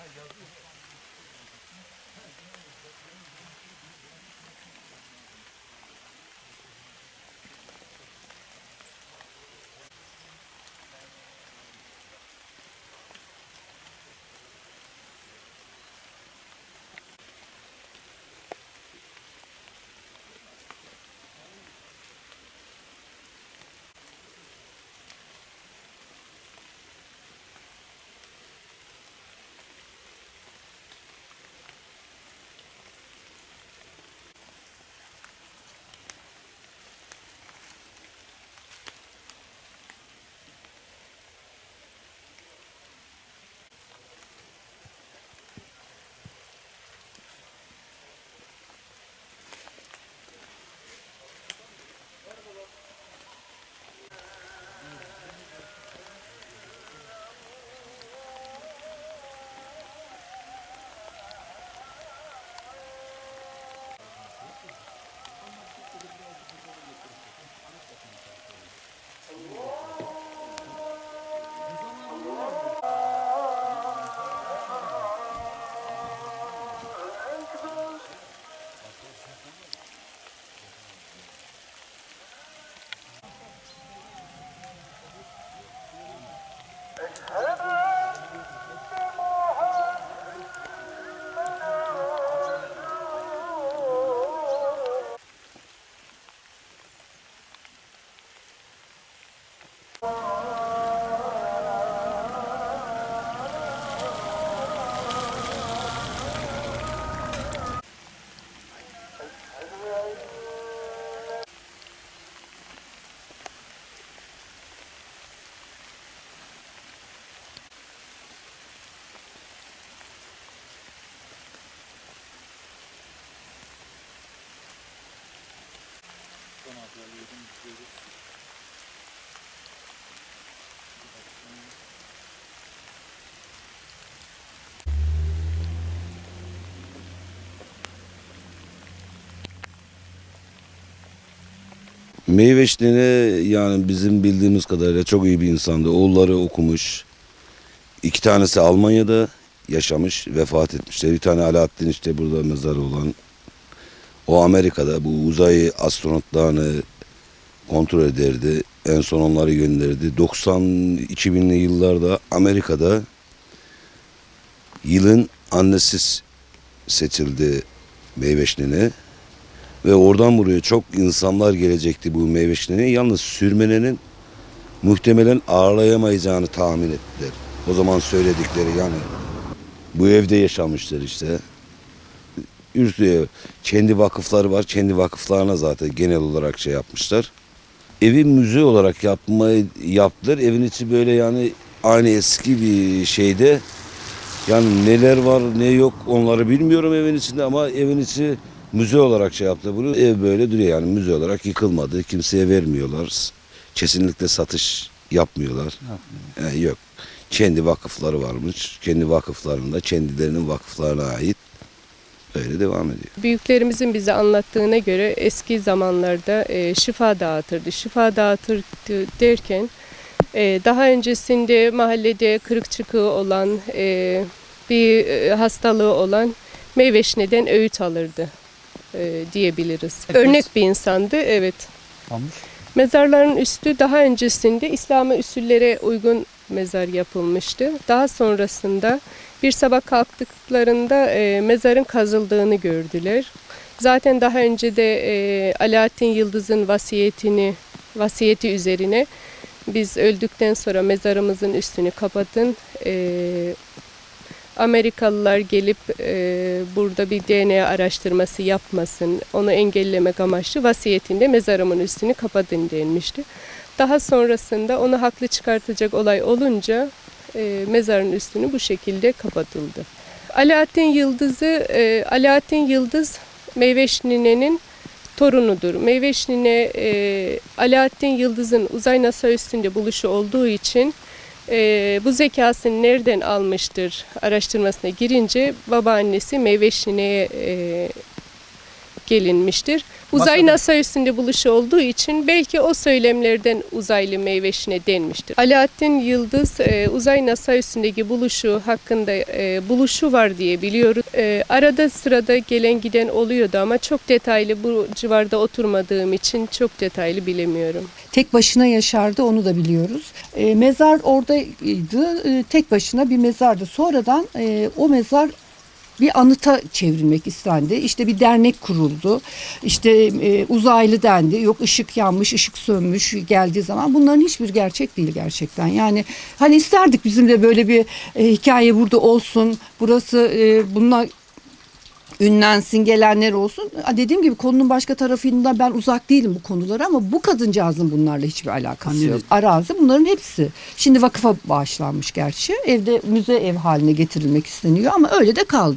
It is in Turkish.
Ha yazıyor. Meyveşli'ne yani bizim bildiğimiz kadarıyla çok iyi bir insandı. Oğulları okumuş. İki tanesi Almanya'da yaşamış, vefat etmişler. Bir tane Alaaddin işte burada mezarı olan. O Amerika'da bu uzay astronotlarını kontrol ederdi. En son onları gönderdi. 90 2000'li yıllarda Amerika'da yılın annesiz seçildi Meyveşli'ne. Ve oradan buraya çok insanlar gelecekti bu meyveşlerine. Yalnız sürmenenin muhtemelen ağırlayamayacağını tahmin ettiler. O zaman söyledikleri yani. Bu evde yaşamışlar işte. Üstüye kendi vakıfları var. Kendi vakıflarına zaten genel olarak şey yapmışlar. Evi müze olarak yapmayı yaptılar. Evin içi böyle yani aynı eski bir şeyde. Yani neler var ne yok onları bilmiyorum evin içinde ama evin içi müze olarak şey yaptı bunu. Ev böyle duruyor yani müze olarak yıkılmadı. Kimseye vermiyorlar. Kesinlikle satış yapmıyorlar. Yani yok. Kendi vakıfları varmış. Kendi vakıflarında kendilerinin vakıflarına ait öyle devam ediyor. Büyüklerimizin bize anlattığına göre eski zamanlarda e, şifa dağıtırdı. Şifa dağıtırdı derken e, daha öncesinde mahallede kırık çıkığı olan e, bir e, hastalığı olan meyveşneden öğüt alırdı e, diyebiliriz. Örnek bir insandı evet. Kalmış. Mezarların üstü daha öncesinde İslami usullere uygun mezar yapılmıştı. Daha sonrasında bir sabah kalktıklarında e, mezarın kazıldığını gördüler. Zaten daha önce de e, Alaaddin Yıldız'ın vasiyetini vasiyeti üzerine biz öldükten sonra mezarımızın üstünü kapatın. E, Amerikalılar gelip e, burada bir DNA araştırması yapmasın, onu engellemek amaçlı vasiyetinde mezarımın üstünü kapatın denmişti. Daha sonrasında onu haklı çıkartacak olay olunca e, mezarın üstünü bu şekilde kapatıldı. Alaaddin Yıldız'ı, e, Alaaddin Yıldız Meyveş Nine'nin torunudur. Meyveş Nine, e, Alaaddin Yıldız'ın uzay NASA üstünde buluşu olduğu için e, bu zekasını nereden almıştır araştırmasına girince babaannesi Meyveşine'ye e, gelinmiştir. Uzay Masada. NASA üstünde buluşu olduğu için belki o söylemlerden uzaylı meyveşine denmiştir. Alaaddin Yıldız e, uzay NASA üstündeki buluşu hakkında e, buluşu var diye biliyoruz. E, arada sırada gelen giden oluyordu ama çok detaylı bu civarda oturmadığım için çok detaylı bilemiyorum. Tek başına yaşardı onu da biliyoruz. E, mezar oradaydı. E, tek başına bir mezardı. Sonradan e, o mezar bir anıta çevrilmek istendi. İşte bir dernek kuruldu. İşte e, uzaylı dendi. Yok ışık yanmış, ışık sönmüş geldiği zaman. Bunların hiçbir gerçek değil gerçekten. Yani hani isterdik bizim de böyle bir e, hikaye burada olsun. Burası e, bununla ünlensin, gelenler olsun. Dediğim gibi konunun başka tarafında ben uzak değilim bu konulara ama bu kadıncağızın bunlarla hiçbir alakası Anne- yok. Arazi bunların hepsi. Şimdi vakıfa bağışlanmış gerçi. Evde müze ev haline getirilmek isteniyor ama öyle de kaldı.